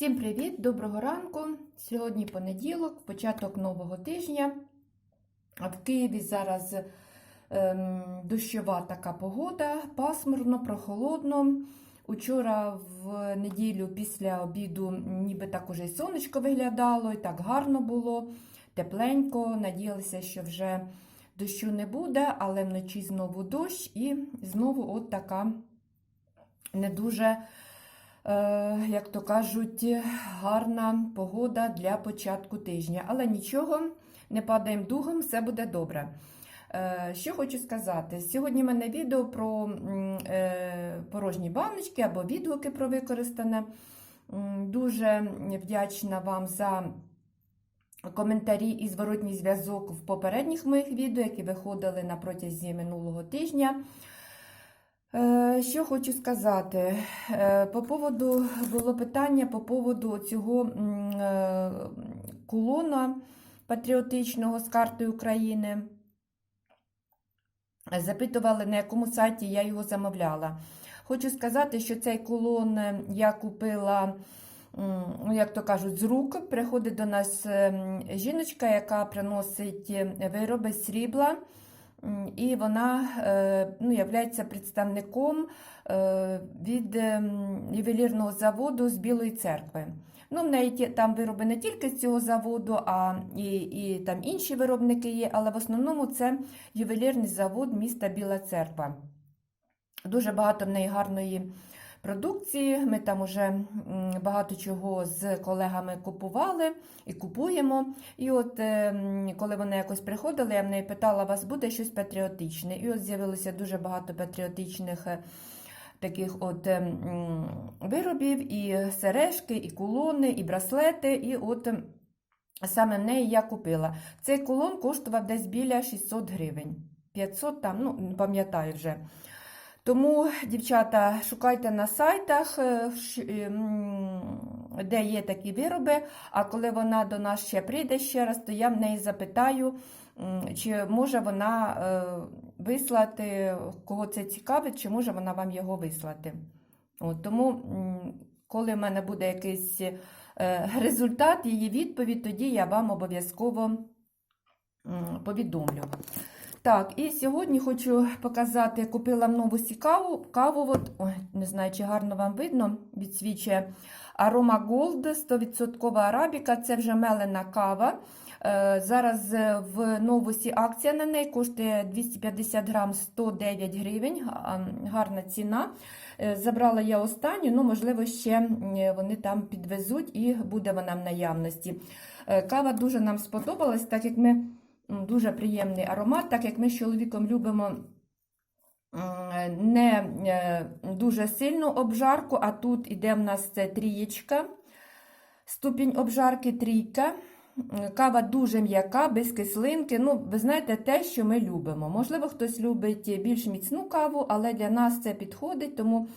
Всім привіт, доброго ранку. Сьогодні понеділок, початок нового тижня. А В Києві зараз ем, дощова така погода, пасмурно, прохолодно. Учора в неділю після обіду ніби так уже і сонечко виглядало, і так гарно було, тепленько. Надіялися, що вже дощу не буде, але вночі знову дощ і знову от така не дуже. Е, як то кажуть, гарна погода для початку тижня. Але нічого, не падаємо дугом, все буде добре. Е, Що хочу сказати, сьогодні в мене відео про е, порожні баночки або відгуки про використане. Дуже вдячна вам за коментарі і зворотній зв'язок в попередніх моїх відео, які виходили на протязі минулого тижня. Е, Що хочу сказати? Е, По поводу було питання по поводу цього е, кулона патріотичного з карти України. Запитували, на якому сайті я його замовляла. Хочу сказати, що цей кулон я купила, як то кажуть, з рук. Приходить до нас ем, жіночка, яка приносить вироби з срібла. І вона е, ну, є представником е, від ювелірного заводу з Білої церкви. Ну, в неї там вироби не тільки з цього заводу, а і, і там інші виробники є, але в основному це ювелірний завод міста Біла Церква. Дуже багато в неї гарної продукції. Ми там уже багато чого з колегами купували і купуємо. І от е, коли вони якось приходили, я в неї питала, вас буде щось патріотичне. І от з'явилося дуже багато патріотичних е, таких от е, м, виробів, і сережки, і кулони, і браслети. І от саме в неї я купила. Цей кулон коштував десь біля 600 гривень. 500 там, ну пам'ятаю вже. Тому, дівчата, шукайте на сайтах, е, е, де є такі вироби. А коли вона до нас ще прийде ще раз, то я в неї запитаю, чи може вона е, вислати, кого це цікавить, чи може вона вам його вислати. От, тому, коли в мене буде якийсь результат, її відповідь, тоді я вам обов'язково повідомлю. Так, і сьогодні хочу показати, купила новості каву. Каву, от, ой, не знаю, чи гарно вам видно, відсвічує Aroma Gold 100% арабіка, це вже мелена кава. Е, Зараз е, в новості акція на неї коштує 250 грам 109 гривень, гарна ціна. Е, Забрала я останню, ну, можливо, ще вони там підвезуть і буде вона в наявності. Кава дуже нам сподобалась, так як ми Дуже приємний аромат, так як ми з чоловіком любимо не е, дуже сильну обжарку, а тут іде в нас це трієчка, ступінь обжарки трійка. Кава дуже м'яка, без кислинки. Ну, ви знаєте, те, що ми любимо. Можливо, хтось любить більш міцну каву, але для нас це підходить. Тому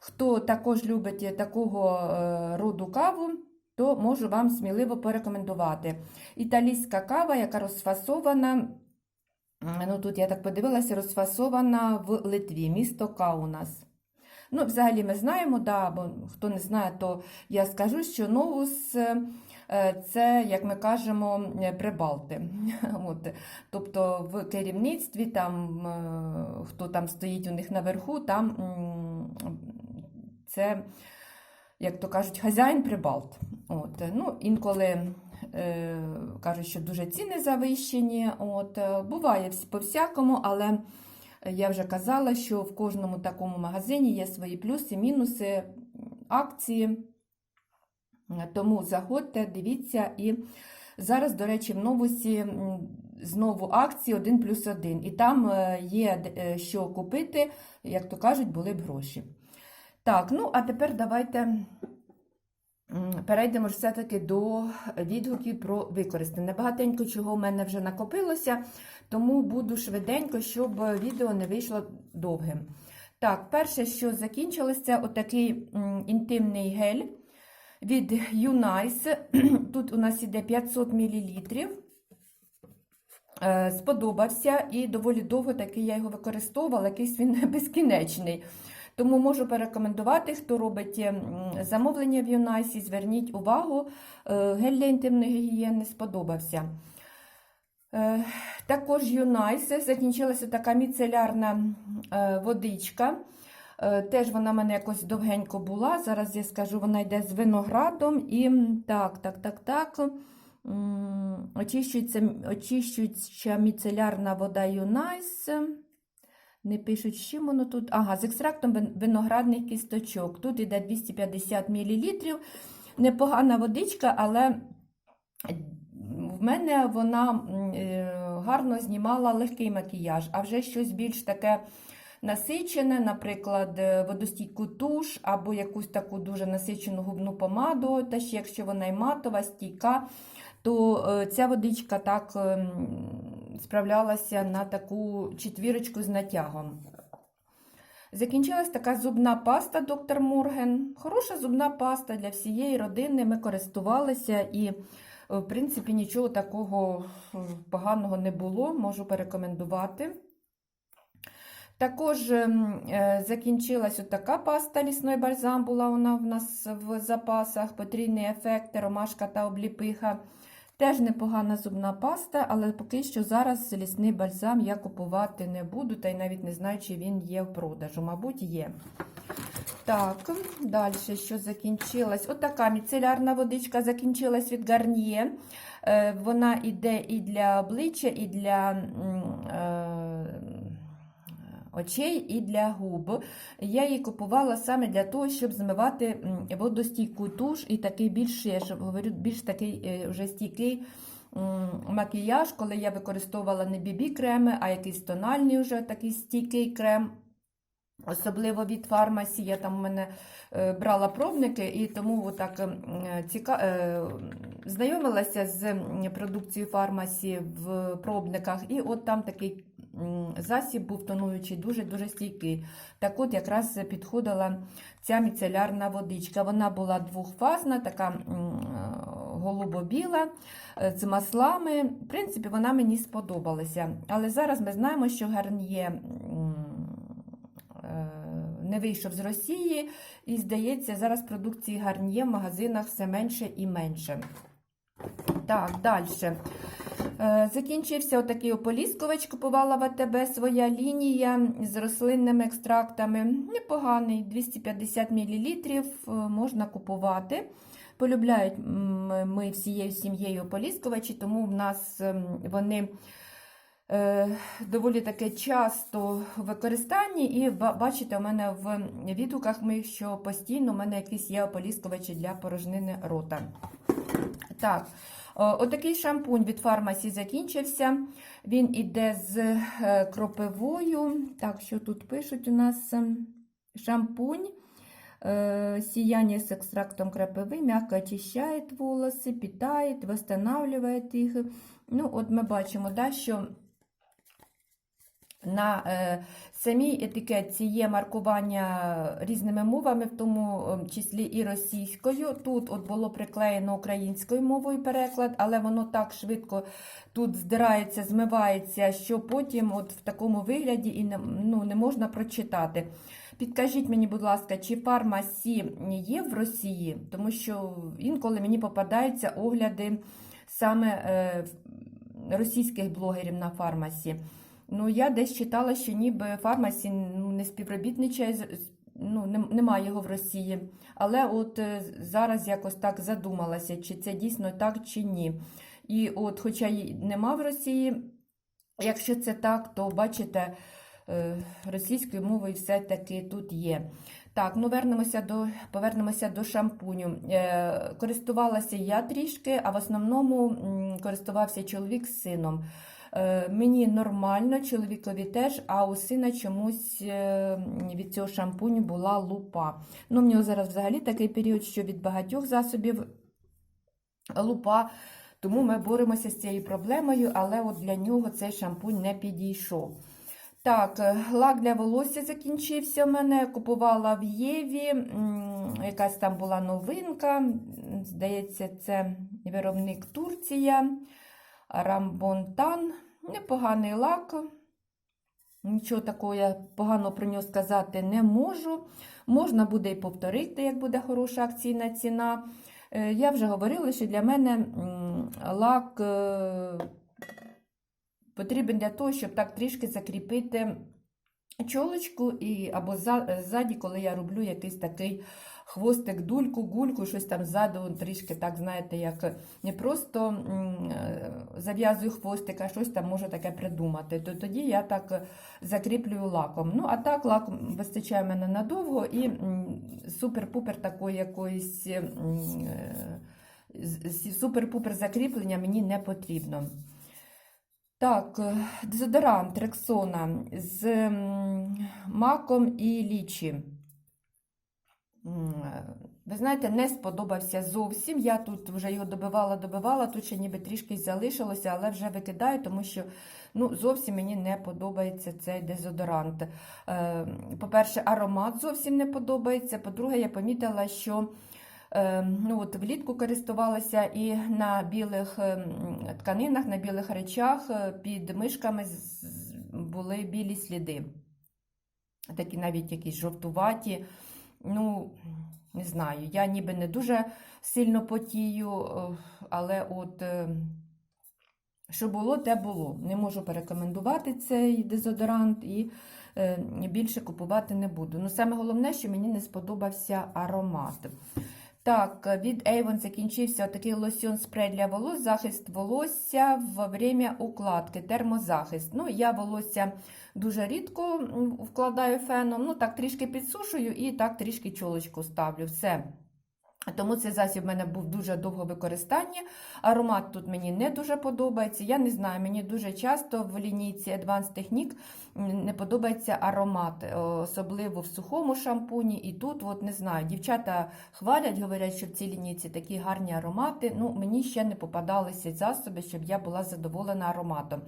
хто також любить такого е, роду каву, то можу вам сміливо порекомендувати. Італійська кава, яка розфасована, ну тут я так подивилася, розфасована в Литві, місто Каунас. Ну, взагалі ми знаємо, да, бо хто не знає, то я скажу, що Новус е, це, як ми кажемо, е, Прибалти. От. Тобто в керівництві, там, е, хто там стоїть у них наверху, там це, як то кажуть, хазяїн Прибалт. От. Ну, інколи е, кажуть, що дуже ціни завищені. От. Буває по-всякому, але я вже казала, що в кожному такому магазині є свої плюси, мінуси, акції. Тому заходьте, дивіться. І зараз, до речі, в новосі м, знову акції 1 плюс 1. І там е, є е, що купити, як то кажуть, були б гроші. Так, ну а тепер давайте перейдемо ж все-таки до відгуків про використане. Багатенько чого в мене вже накопилося, тому буду швиденько, щоб відео не вийшло довгим. Так, перше, що закінчилося, отакий інтимний гель від Unice. Тут у нас іде 500 мл. Е, Сподобався і доволі довго таки я його використовувала, якийсь він безкінечний. Тому можу порекомендувати, хто робить замовлення в Юнайсі, зверніть увагу, е, гель для інтимної гігієни сподобався. Е, Також Юнайс закінчилася така міцелярна е, водичка. Теж вона в мене якось довгенько була. Зараз я скажу, вона йде з виноградом і так, так, так, так. м, Очищується, міцелярна вода Юнайс. Не пишуть, з чим воно тут. Ага, з екстрактом вин- виноградних кісточок. Тут йде 250 мл. Непогана водичка, але в мене вона е, гарно знімала легкий макіяж, а вже щось більш таке насичене, наприклад, е, водостійку туш або якусь таку дуже насичену губну помаду, та ще якщо вона й матова, стійка, то е, ця водичка так ем, справлялася на таку четвірочку з натягом. Закінчилась така зубна паста доктор Морген. Хороша зубна паста для всієї родини. Ми користувалися і, е, в принципі, нічого такого е, поганого не було, можу порекомендувати. Також ем, закінчилась така паста лісний бальзам, була вона в нас в запасах, потрійний ефект, ромашка та обліпиха. Теж непогана зубна паста, але поки що зараз лісний бальзам я купувати не буду, та й навіть не знаю, чи він є в продажу. Мабуть, є. Так, далі що закінчилась? Отака міцелярна водичка закінчилась від Гарніє. Е, Вона іде і для обличчя, і для е, очей, і для губ. Я її купувала саме для того, щоб змивати водостійку туш і такий більш, я ж говорю, більш такий е, вже стійкий макіяж, коли я використовувала не бібі креми, а якийсь тональний вже такий стійкий крем. Особливо від фармасі, я там у мене е, брала пробники, і тому отак ціка... е, знайомилася з продукцією фармасі в пробниках, і от там такий засіб був тонуючий, дуже-дуже стійкий. Так от якраз підходила ця міцелярна водичка. Вона була двохфазна, така е, голубо-біла, е, з маслами. В принципі, вона мені сподобалася. Але зараз ми знаємо, що гарніє. е, Не вийшов з Росії, і здається, зараз продукції гарніє в магазинах все менше і менше. Так, далі. Закінчився отакий ополіскувач, купувала в АТБ своя лінія з рослинними екстрактами. Непоганий, 250 мл можна купувати. Полюбляють ми всією сім'єю ополіскувачі, тому в нас ем, вони е, доволі таке часто використанні. І бачите, у мене в відгуках моїх, що постійно у мене якісь є ополіскувачі для порожнини рота. Так, отакий шампунь від фармасі закінчився. Він іде з е, кропивою. Так, що тут пишуть у нас ем, шампунь. Э, Сияние с экстрактом крапивы мягко очищает волоси, питает, восстанавливает їх. Ну, от ми бачимо, да, що на е, самій етикетці є маркування різними мовами, в тому е, числі і російською. Тут от було приклеєно українською мовою переклад, але воно так швидко тут здирається, змивається, що потім от в такому вигляді і не, ну, не можна прочитати. Підкажіть мені, будь ласка, чи фармасі є в Росії, тому що інколи мені попадаються огляди саме е, російських блогерів на фармасі. Ну, я десь читала, що ніби фармасі ну, не співробітничає, ну, немає його в Росії. Але от е, зараз якось так задумалася, чи це дійсно так, чи ні. І от, хоча й нема в Росії, якщо це так, то бачите, е, російською мовою все-таки тут є. Так, ну вернемося до, повернемося до шампуню. Е, користувалася я трішки, а в основному користувався чоловік з сином. Е, Мені нормально, чоловікові теж, а у сина чомусь е, від цього шампуню була лупа. Ну, в нього зараз взагалі такий період, що від багатьох засобів лупа, тому ми боремося з цією проблемою, але от для нього цей шампунь не підійшов. Так, е, лак для волосся закінчився в мене. Купувала в Єві. Якась там була новинка. Здається, це виробник Турція. Рамбонтан. Непоганий лак. Нічого такого я погано про нього сказати не можу. Можна буде і повторити, як буде хороша акційна ціна. Е, Я вже говорила, що для мене лак е, потрібен для того, щоб так трішки закріпити чолочку, і, або ззаді, коли я роблю якийсь такий хвостик, дульку, гульку, щось там ззаду, трішки так, знаєте, як не просто е, зав'язую хвостик, а щось там можу таке придумати. То тоді я так закріплюю лаком. Ну, а так лак вистачає мене надовго і супер-пупер такої якоїсь е, супер-пупер закріплення мені не потрібно. Так, е, дезодорант Рексона з маком і лічі. Е, Ви знаєте, не сподобався зовсім. Я тут вже його добивала, добивала, тут ще ніби трішки залишилося, але вже викидаю, тому що ну, зовсім мені не подобається цей дезодорант. Е, По-перше, аромат зовсім не подобається. По-друге, я помітила, що е, ну, от влітку користувалася і на білих тканинах, на білих речах під мишками були білі сліди. Такі навіть якісь жовтуваті. Ну, не знаю, я ніби не дуже сильно потію, е, але от е, що було, те було. Не можу порекомендувати цей дезодорант і е, більше купувати не буду. Ну, саме головне, що мені не сподобався аромат. Так, від Avon закінчився такий лосьон спрей для волос, захист волосся во время укладки, термозахист. Ну, я волосся дуже рідко вкладаю феном, ну так трішки підсушую і так трішки чолочку ставлю. Все. Тому цей засіб в мене був дуже довго використання. Аромат тут мені не дуже подобається. Я не знаю, мені дуже часто в лінійці Advanced Technique не подобається аромат, е, особливо в сухому шампуні. І тут, от не знаю, дівчата хвалять, говорять, що в цій лінійці такі гарні аромати. Ну, мені ще не попадалися засоби, щоб я була задоволена ароматом.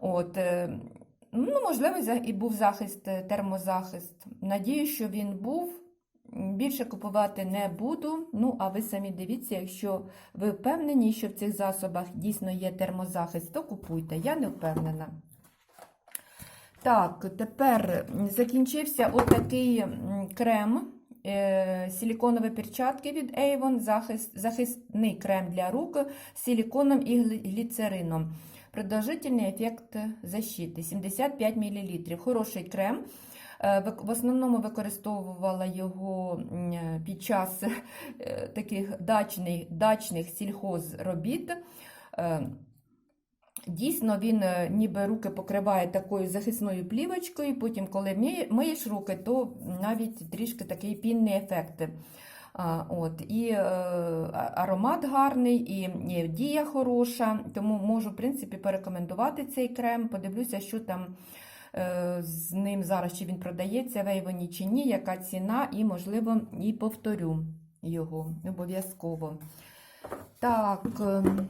От, е, ну, можливо, і був захист, е, термозахист. Надію, що він був. Більше купувати не буду. Ну, а ви самі дивіться, якщо ви впевнені, що в цих засобах дійсно є термозахист, то купуйте. Я не впевнена. Так, тепер закінчився отакий крем. е, Силіконові перчатки від Avon, захист, захисний крем для рук з силіконом і гліцерином. Продовжительний ефект защити 75 мл. Хороший крем. Е, В основному використовувала його е, під час е, таких дачних, дачних сільхозробіт. Дійсно, він ніби руки покриває такою захисною плівочкою, потім, коли миєш руки, то навіть трішки такий пінний ефект. От, і аромат гарний, і, і дія хороша, тому можу, в принципі, порекомендувати цей крем. Подивлюся, що там з ним зараз, чи він продається в Ейвоні чи ні, яка ціна, і, можливо, і повторю його обов'язково. Так. ем,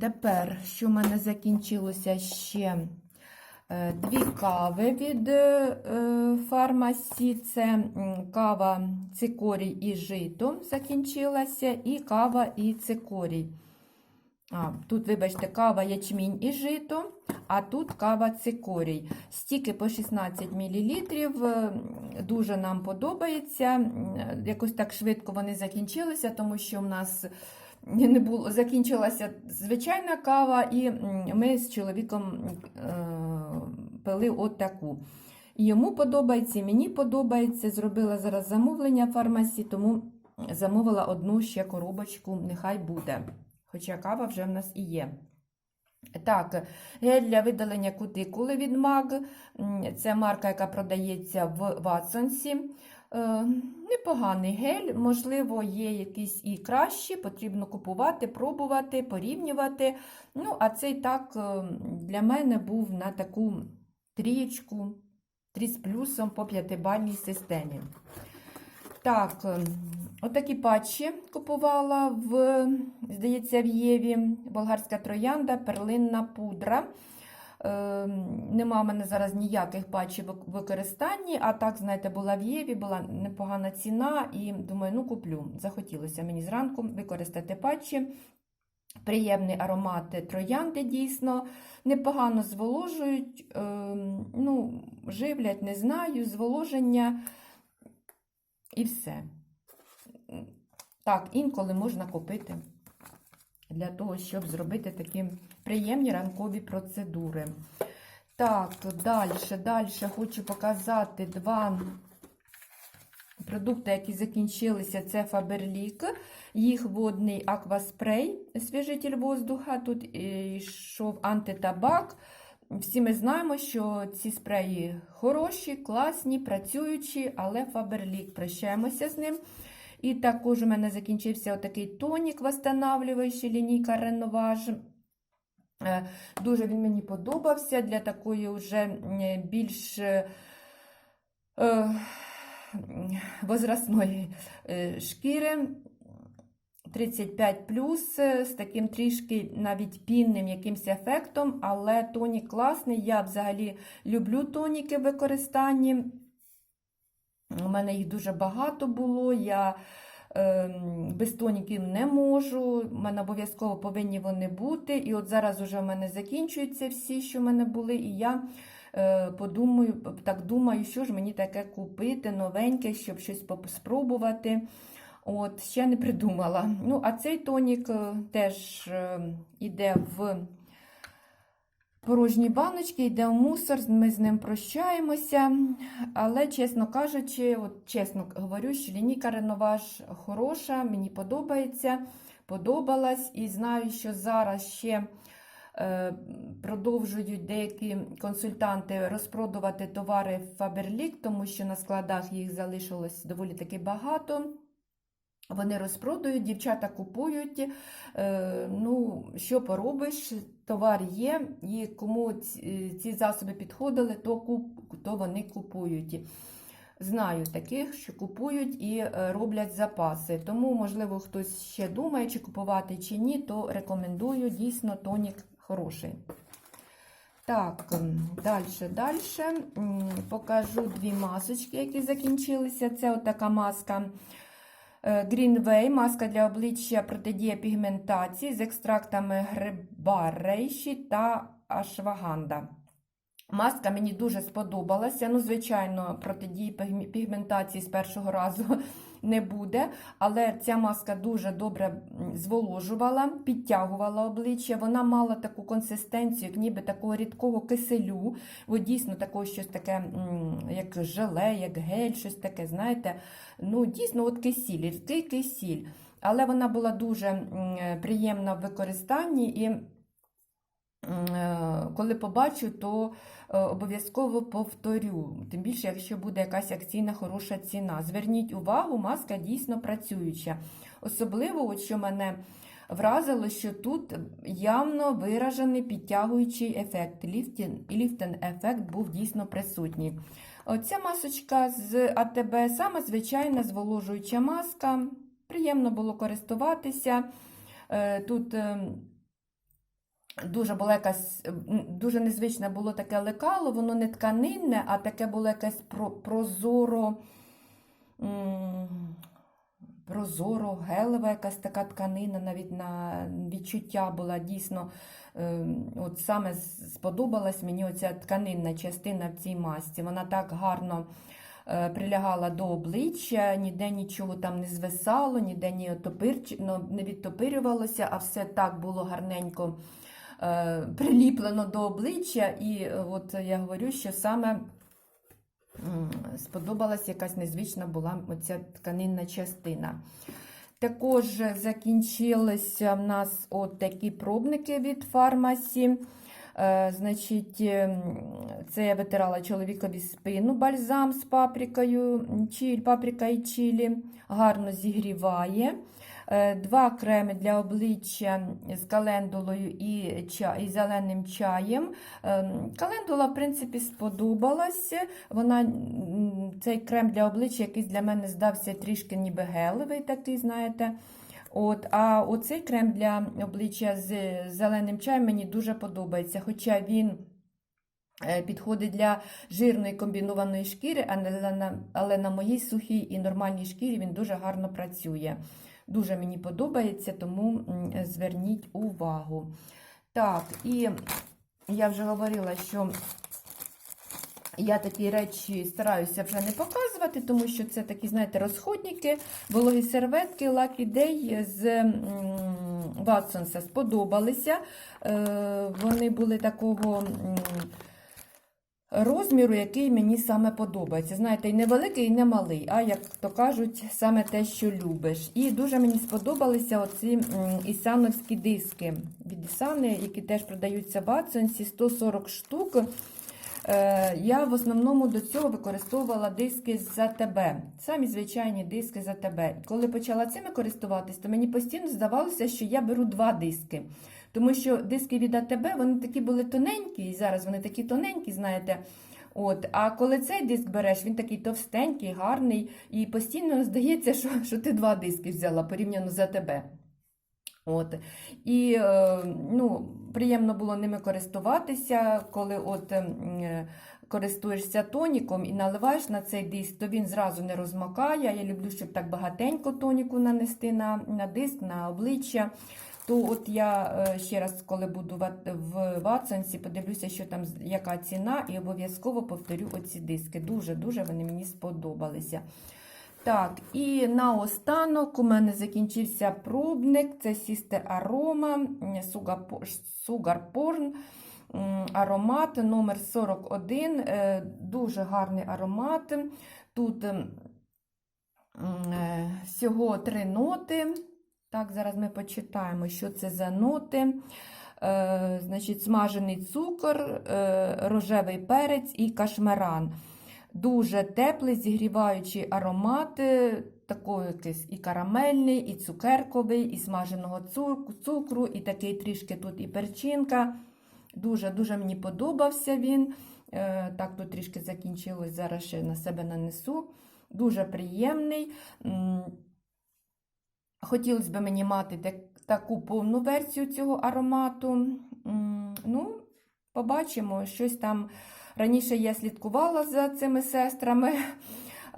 Тепер, що в мене закінчилося ще Е, дві кави від е, е, фармасі. Це кава цикорій і жито закінчилася, і кава і цикорій. А, тут, вибачте, кава ячмінь і жито, а тут кава цикорій. Стільки по 16 мл. Дуже нам подобається. Якось так швидко вони закінчилися, тому що в нас не було, закінчилася звичайна кава, і ми з чоловіком е, пили от таку. Йому подобається, і мені подобається. Зробила зараз замовлення в фармасі, тому замовила одну ще коробочку, нехай буде. Хоча кава вже в нас і є. Так, гель для видалення кутикули від MAG. М, Це марка, яка продається в Ватсонсі. Е, Непоганий гель, можливо, є якісь і кращі, потрібно купувати, пробувати, порівнювати. Ну, а цей так е, для мене був на таку трієчку, трі з плюсом по п'ятибальній системі. Так, отакі патчі купувала в, здається, в Єві. Болгарська троянда, перлинна пудра. Е, Нема в мене зараз ніяких патчів в використанні, а так, знаєте, була в Єві, була непогана ціна, і думаю, ну куплю. Захотілося мені зранку використати патчі. Приємний аромат троянди дійсно непогано зволожують, е, ну, живлять, не знаю, зволоження і все. Так, інколи можна купити для того, щоб зробити такі приємні ранкові процедури. Так, далі, далі хочу показати два продукти, які закінчилися. Це Фаберлік, їх водний акваспрей, освіжитель воздуха. Тут йшов антитабак. Всі ми знаємо, що ці спреї хороші, класні, працюючі, але Фаберлік прощаємося з ним. І також у мене закінчився отакий тонік восстанавлюючий лінійка Реноваж. Дуже він мені подобався для такої вже більш е, е, возрастної е, шкіри. 35 плюс з таким трішки навіть пінним якимось ефектом, але тонік класний. Я взагалі люблю тоніки в використанні. У мене їх дуже багато було. Я е, без тоніків не можу. У мене обов'язково повинні вони бути. І от зараз уже в мене закінчуються всі, що в мене були. І я е, подумаю, так думаю, що ж мені таке купити, новеньке, щоб щось спробувати. От, ще не придумала. Ну, а цей тонік е, теж е, йде в порожні баночки, йде в мусор, ми з ним прощаємося. Але, чесно кажучи, от чесно говорю, що лінійка Реноваж хороша, мені подобається, подобалась. І знаю, що зараз ще е, продовжують деякі консультанти розпродувати товари Faberlic, тому що на складах їх залишилось доволі таки багато. Вони розпродають, дівчата купують. Е, ну, що поробиш, товар є, і кому ці, ці засоби підходили, то, куп, то вони купують. Знаю таких, що купують і е, роблять запаси. Тому, можливо, хтось ще думає, чи купувати, чи ні, то рекомендую дійсно тонік хороший. Так, далі, далі покажу дві масочки, які закінчилися. Це отака маска. Greenway, маска для обличчя протидія пігментації з екстрактами гриба рейші та ашваганда. Маска мені дуже сподобалася. Ну, звичайно, протидії пігментації з першого разу не буде. Але ця маска дуже добре зволожувала, підтягувала обличчя. Вона мала таку консистенцію, як ніби такого рідкого киселю. О, дійсно, такого щось таке, як желе, як гель, щось таке, знаєте. Ну, дійсно, от кисіль, рідкий кисіль. Але вона була дуже приємна в використанні. і коли побачу, то е, обов'язково повторю. Тим більше, якщо буде якась акційна хороша ціна. Зверніть увагу, маска дійсно працююча. Особливо, от що мене вразило, що тут явно виражений підтягуючий ефект. Ліфтен ефект був дійсно присутній. Оця масочка з АТБ саме звичайна зволожуюча маска. Приємно було користуватися. Е, тут ем, Дуже було якась, дуже незвичне було таке лекало, воно не тканинне, а таке було якесь прозоро, прозоро, гелева якась така тканина, навіть на відчуття була дійсно, ем, от саме сподобалась мені оця тканинна частина в цій масці. Вона так гарно е, прилягала до обличчя, ніде нічого там не звисало, ніде ну, не відтопирювалося, а все так було гарненько. Е, приліплено до обличчя, і е, от я говорю, що саме сподобалась якась незвична була оця тканинна частина. Також закінчилися в нас от такі пробники від фармасі. Е, значить, Це я витирала чоловікові спину, бальзам з паприкою, паприка і чилі, гарно зігріває. Е, два креми для обличчя з календулою і чай, і зеленим чаєм. Е, календула, в принципі, сподобалася. Вона, Цей крем для обличчя якийсь для мене здався трішки ніби гелевий, такий, знаєте. От, А оцей крем для обличчя з зеленим чаєм мені дуже подобається. Хоча він е, підходить для жирної комбінованої шкіри, але на, але на моїй сухій і нормальній шкірі він дуже гарно працює. Дуже мені подобається, тому зверніть увагу. Так, і я вже говорила, що я такі речі стараюся вже не показувати, тому що це такі, знаєте, розходники, вологі серветки Lucky Day з Watson's сподобалися. Е, Вони були такого розміру, який мені саме подобається. Знаєте, і не великий, і не малий, а як то кажуть, саме те, що любиш. І дуже мені сподобалися оці ісановські диски від Ісани, які теж продаються в Watson's, 140 штук. Е, Я в основному до цього використовувала диски з АТБ, самі звичайні диски з АТБ. Коли почала цими користуватись, то мені постійно здавалося, що я беру два диски. Тому що диски від АТБ вони такі були тоненькі, і зараз вони такі тоненькі, знаєте. От, а коли цей диск береш, він такий товстенький, гарний, і постійно здається, що, що ти два диски взяла порівняно з АТБ. От. І е, ну, приємно було ними користуватися, коли от, ем, е, користуєшся тоніком і наливаєш на цей диск, то він зразу не розмокає. Я люблю, щоб так багатенько тоніку нанести на, на диск, на обличчя. То от я е, ще раз, коли буду в, Ватсонсі, подивлюся, що там яка ціна, і обов'язково повторю оці диски. Дуже-дуже вони мені сподобалися. Так, і наостанок у мене закінчився пробник. Це Sister Aroma Sugar Porn аромат номер 41. Е, Дуже гарний аромат. Тут е, всього три ноти. Так, зараз ми почитаємо, що це за ноти. Е, значить, смажений цукор, е, рожевий перець і кашмеран. Дуже теплий, зігріваючий аромат, е, такий якийсь і карамельний, і цукерковий, і смаженого цукру, і такий трішки тут і перчинка. Дуже-дуже мені подобався він. Е, Так, тут трішки закінчилось, зараз ще на себе нанесу. Дуже приємний. Хотілося б мені мати таку повну версію цього аромату. Ну, побачимо, щось там. Раніше я слідкувала за цими сестрами.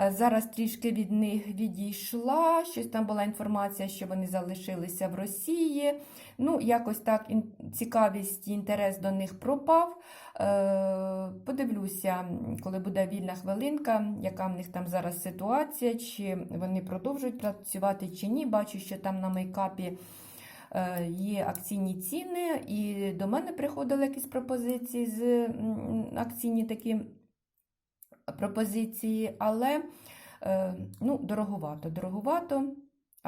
Е, Зараз трішки від них відійшла. Щось там була інформація, що вони залишилися в Росії. Ну, якось так цікавість і інтерес до них пропав. Е, Подивлюся, коли буде вільна хвилинка, яка в них там зараз ситуація, чи вони продовжують працювати чи ні. Бачу, що там на мейкапі е, є акційні ціни, і до мене приходили якісь пропозиції з акційні такі пропозиції, але е, ну, дороговато, дороговато.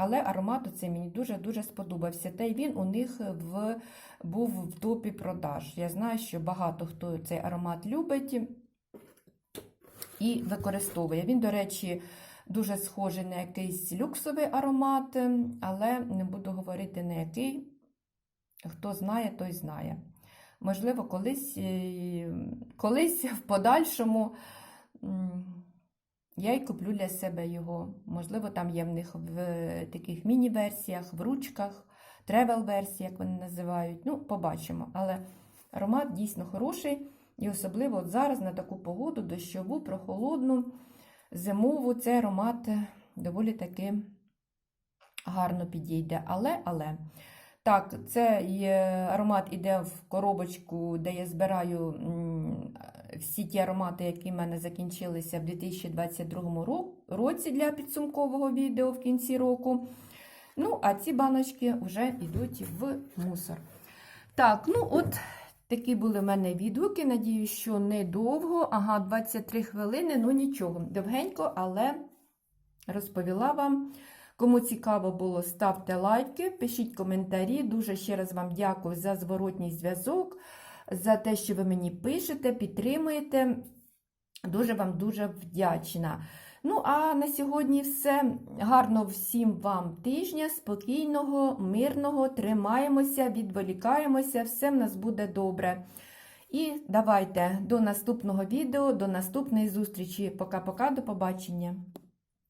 Але аромат цей мені дуже-дуже сподобався. Та й він у них в, був в топі продаж. Я знаю, що багато хто цей аромат любить і використовує. Він, до речі, дуже схожий на якийсь люксовий аромат, але не буду говорити на який. Хто знає, той знає. Можливо, колись, е, колись в подальшому я й куплю для себе його. Можливо, там є в них в таких міні-версіях, в ручках, тревел-версії, як вони називають. Ну, побачимо. Але аромат дійсно хороший. І особливо от зараз на таку погоду, дощову, прохолодну, зимову, цей аромат доволі таки гарно підійде. Але, але. Так, цей аромат іде в коробочку, де я збираю всі ті аромати, які в мене закінчилися в 2022 році для підсумкового відео в кінці року. Ну, а ці баночки вже йдуть в мусор. Так, ну от такі були в мене відгуки. Надіюсь, що недовго. Ага, 23 хвилини, ну нічого. Довгенько, але розповіла вам. Кому цікаво було, ставте лайки, пишіть коментарі. Дуже ще раз вам дякую за зворотній зв'язок, за те, що ви мені пишете, підтримуєте. Дуже вам дуже вдячна. Ну, а на сьогодні все. Гарно всім вам тижня, спокійного, мирного. Тримаємося, відволікаємося, все в нас буде добре. І давайте до наступного відео, до наступної зустрічі. Пока-пока, до побачення.